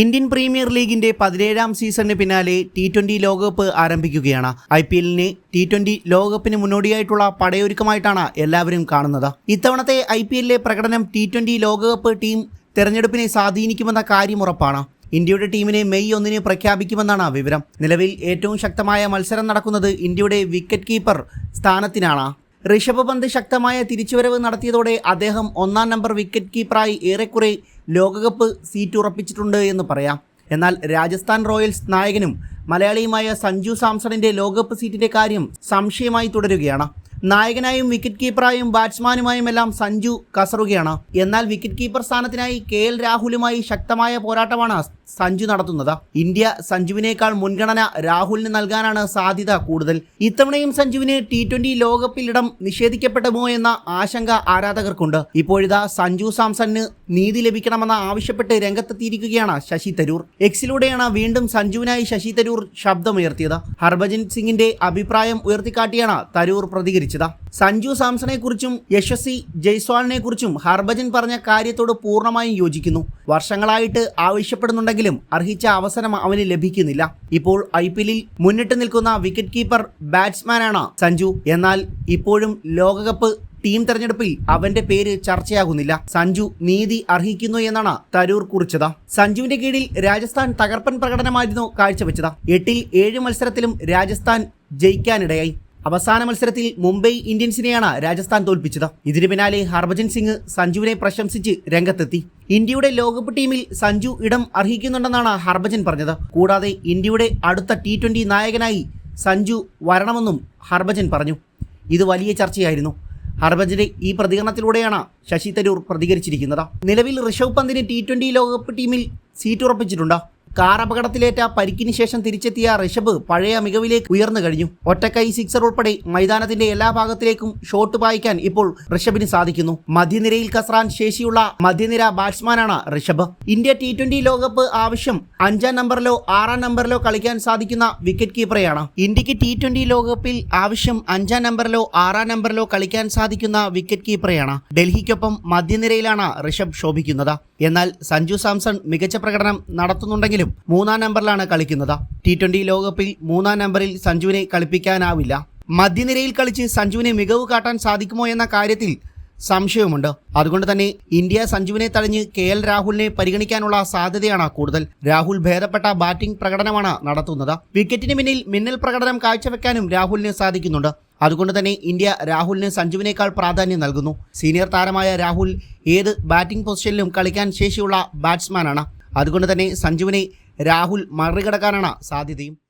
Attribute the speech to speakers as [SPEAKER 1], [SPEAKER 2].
[SPEAKER 1] Indian premier ലീഗിന്റെ പതിനേഴാം സീസണിന് പിന്നാലെ ടി ട്വന്റി ലോകകപ്പ് ആരംഭിക്കുകയാണ്. ഐ പി എല്ലിനെ ടി ട്വന്റി ലോകകപ്പിന് മുന്നോടിയായിട്ടുള്ള പടയൊരുക്കമായിട്ടാണ് എല്ലാവരും കാണുന്നത്. ഇത്തവണത്തെ ഐ പി എല്ലിലെ പ്രകടനം ടി ട്വന്റി ലോകകപ്പ് ടീം തെരഞ്ഞെടുപ്പിനെ സ്വാധീനിക്കുമെന്ന കാര്യം ഉറപ്പാണ്. ഇന്ത്യയുടെ ടീമിനെ മെയ് ഒന്നിന് പ്രഖ്യാപിക്കുമെന്നാണ് വിവരം. നിലവിൽ ഏറ്റവും ശക്തമായ മത്സരം നടക്കുന്നത് ഇന്ത്യയുടെ വിക്കറ്റ് കീപ്പർ സ്ഥാനത്തിനാണ്. ഋഷഭ് പന്ത് ശക്തമായ തിരിച്ചുവരവ് നടത്തിയതോടെ അദ്ദേഹം ഒന്നാം നമ്പർ വിക്കറ്റ് കീപ്പറായി ഏറെക്കുറെ ലോകകപ്പ് സീറ്റ് ഉറപ്പിച്ചിട്ടുണ്ട് എന്ന് പറയാം. എന്നാൽ രാജസ്ഥാൻ റോയൽസ് നായകനും മലയാളിയുമായ സഞ്ജു സാംസണിന്റെ ലോകകപ്പ് സീറ്റിന്റെ കാര്യം സംശയമായി തുടരുകയാണ്. നായകനായും വിക്കറ്റ് കീപ്പറായും ബാറ്റ്സ്മാനുമായും എല്ലാം സഞ്ജു കസറുകയാണ്. എന്നാൽ വിക്കറ്റ് കീപ്പർ സ്ഥാനത്തിനായി കെ എൽ രാഹുലുമായി ശക്തമായ പോരാട്ടമാണ് സഞ്ജു നടത്തുന്നത്. ഇന്ത്യ സഞ്ജുവിനേക്കാൾ മുൻഗണന രാഹുലിന് നൽകാനാണ് സാധ്യത കൂടുതൽ. ഇത്തവണയും സഞ്ജുവിന് ടി ട്വന്റി ലോകകപ്പിൽ ഇടം നിഷേധിക്കപ്പെടുമോ എന്ന ആശങ്ക ആരാധകർക്കുണ്ട്. ഇപ്പോഴിതാ സഞ്ജു സാംസണിന് നീതി ലഭിക്കണമെന്ന ആവശ്യപ്പെട്ട് രംഗത്തെത്തിയിരിക്കുകയാണ് ശശി തരൂർ. എക്സിലൂടെയാണ് വീണ്ടും സഞ്ജുവിനായി ശശി തരൂർ ശബ്ദമുയർത്തിയത്. ഹർഭജൻ സിംഗിന്റെ അഭിപ്രായം ഉയർത്തിക്കാട്ടിയാണ് തരൂർ പ്രതികരിച്ചത്. സഞ്ജു സാംസണെ കുറിച്ചും യശസ്വി ജയ്സ്വാളിനെ കുറിച്ചും ഹർഭജൻ പറഞ്ഞ കാര്യത്തോട് പൂർണമായും യോജിക്കുന്നു. വർഷങ്ങളായിട്ട് ആവശ്യപ്പെടുന്നുണ്ടെങ്കിലും അർഹിച്ച അവസരം അവന് ലഭിക്കുന്നില്ല. ഇപ്പോൾ ഐ പി എല്ലിൽ മുന്നിട്ട് നിൽക്കുന്ന വിക്കറ്റ് കീപ്പർ ബാറ്റ്സ്മാനാണ് സഞ്ജു. എന്നാൽ ഇപ്പോഴും ലോകകപ്പ് ടീം തെരഞ്ഞെടുപ്പിൽ അവന്റെ പേര് ചർച്ചയാകുന്നില്ല. സഞ്ജു നീതി അർഹിക്കുന്നു എന്നാണ് തരൂർ കുറിച്ചത്. സഞ്ജുവിന്റെ കീഴിൽ രാജസ്ഥാൻ തകർപ്പൻ പ്രകടനമായിരുന്നു കാഴ്ചവെച്ചത്. എട്ടിൽ ഏഴ് മത്സരത്തിലും രാജസ്ഥാൻ ജയിക്കാനിടയായി. അവസാന മത്സരത്തിൽ മുംബൈ ഇന്ത്യൻസിനെയാണ് രാജസ്ഥാൻ തോൽപ്പിച്ചത്. ഇതിനു പിന്നാലെ ഹർഭജൻ സിംഗ് സഞ്ജുവിനെ പ്രശംസിച്ച് രംഗത്തെത്തി. ഇന്ത്യയുടെ ലോകകപ്പ് ടീമിൽ സഞ്ജു ഇടം അർഹിക്കുന്നുണ്ടെന്നാണ് ഹർഭജൻ പറഞ്ഞത്. കൂടാതെ ഇന്ത്യയുടെ അടുത്ത ടി ട്വന്റി നായകനായി സഞ്ജു വരണമെന്നും ഹർഭജൻ പറഞ്ഞു. ഇത് വലിയ ചർച്ചയായിരുന്നു. ഹർഭജന്റെ ഈ പ്രതികരണത്തിലൂടെയാണ് ശശി തരൂർ പ്രതികരിച്ചിരിക്കുന്നത്. നിലവിൽ ഋഷഭ് പന്തിന് ടി ട്വന്റി ലോകകപ്പ് ടീമിൽ സീറ്റ് ഉറപ്പിച്ചിട്ടുണ്ട് കാർ അപകടത്തിലേറ്റ പരിക്കിന് ശേഷം തിരിച്ചെത്തിയ ഋഷഭ് പഴയ മികവിലേക്ക് ഉയർന്നു കഴിഞ്ഞു. ഒറ്റക്കൈ സിക്സർ ഉൾപ്പെടെ മൈതാനത്തിന്റെ എല്ലാ ഭാഗത്തിലേക്കും ഷോട്ട് പായിക്കാൻ ഇപ്പോൾ ഋഷഭിന് സാധിക്കുന്നു. മധ്യനിരയിൽ കസറാൻ ശേഷിയുള്ള മധ്യനിര ബാറ്റ്സ്മാനാണ് ഋഷഭ്. ഇന്ത്യ ടി ട്വന്റി ലോകകപ്പ് ആവശ്യം അഞ്ചാം നമ്പറിലോ ആറാം നമ്പറിലോ കളിക്കാൻ സാധിക്കുന്ന വിക്കറ്റ് കീപ്പറെയാണ്. ഇന്ത്യയ്ക്ക് ടി ട്വന്റി ലോകകപ്പിൽ ആവശ്യം അഞ്ചാം നമ്പറിലോ ആറാം നമ്പറിലോ കളിക്കാൻ സാധിക്കുന്ന വിക്കറ്റ് കീപ്പറെയാണ്. ഡൽഹിക്കൊപ്പം മധ്യനിരയിലാണ് ഋഷഭ് ശോഭിക്കുന്നത്. എന്നാൽ സഞ്ജു സാംസൺ മികച്ച പ്രകടനം നടത്തുന്നുണ്ടെങ്കിലും മൂന്നാം നമ്പറിലാണ് കളിക്കുന്നത്. ടി ട്വന്റി ലോകകപ്പിൽ മൂന്നാം നമ്പറിൽ സഞ്ജുവിനെ കളിപ്പിക്കാനാവില്ല. മധ്യനിരയിൽ കളിച്ച് സഞ്ജുവിനെ മികവ് കാട്ടാൻ സാധിക്കുമോ എന്ന കാര്യത്തിൽ സംശയമുണ്ട് അതുകൊണ്ട് തന്നെ ഇന്ത്യ സഞ്ജുവിനെ തടഞ്ഞ് കെ എൽ രാഹുലിനെ പരിഗണിക്കാനുള്ള സാധ്യതയാണ് കൂടുതൽ. രാഹുൽ ഭേദപ്പെട്ട ബാറ്റിംഗ് പ്രകടനമാണ് നടത്തുന്നത്. വിക്കറ്റിന് പിന്നിൽ മിന്നൽ പ്രകടനം കാഴ്ചവെക്കാനും രാഹുലിന് സാധിക്കുന്നുണ്ട്. അതുകൊണ്ട് തന്നെ ഇന്ത്യ രാഹുലിന് സഞ്ജുവിനേക്കാൾ പ്രാധാന്യം നൽകുന്നു. സീനിയർ താരമായ രാഹുൽ ഏത് ബാറ്റിംഗ് പൊസിഷനിലും കളിക്കാൻ ശേഷിയുള്ള ബാറ്റ്സ്മാനാണ്. അതുകൊണ്ട് തന്നെ സഞ്ജുവിനെ രാഹുൽ മറികടക്കാനാണ് സാധ്യതയും.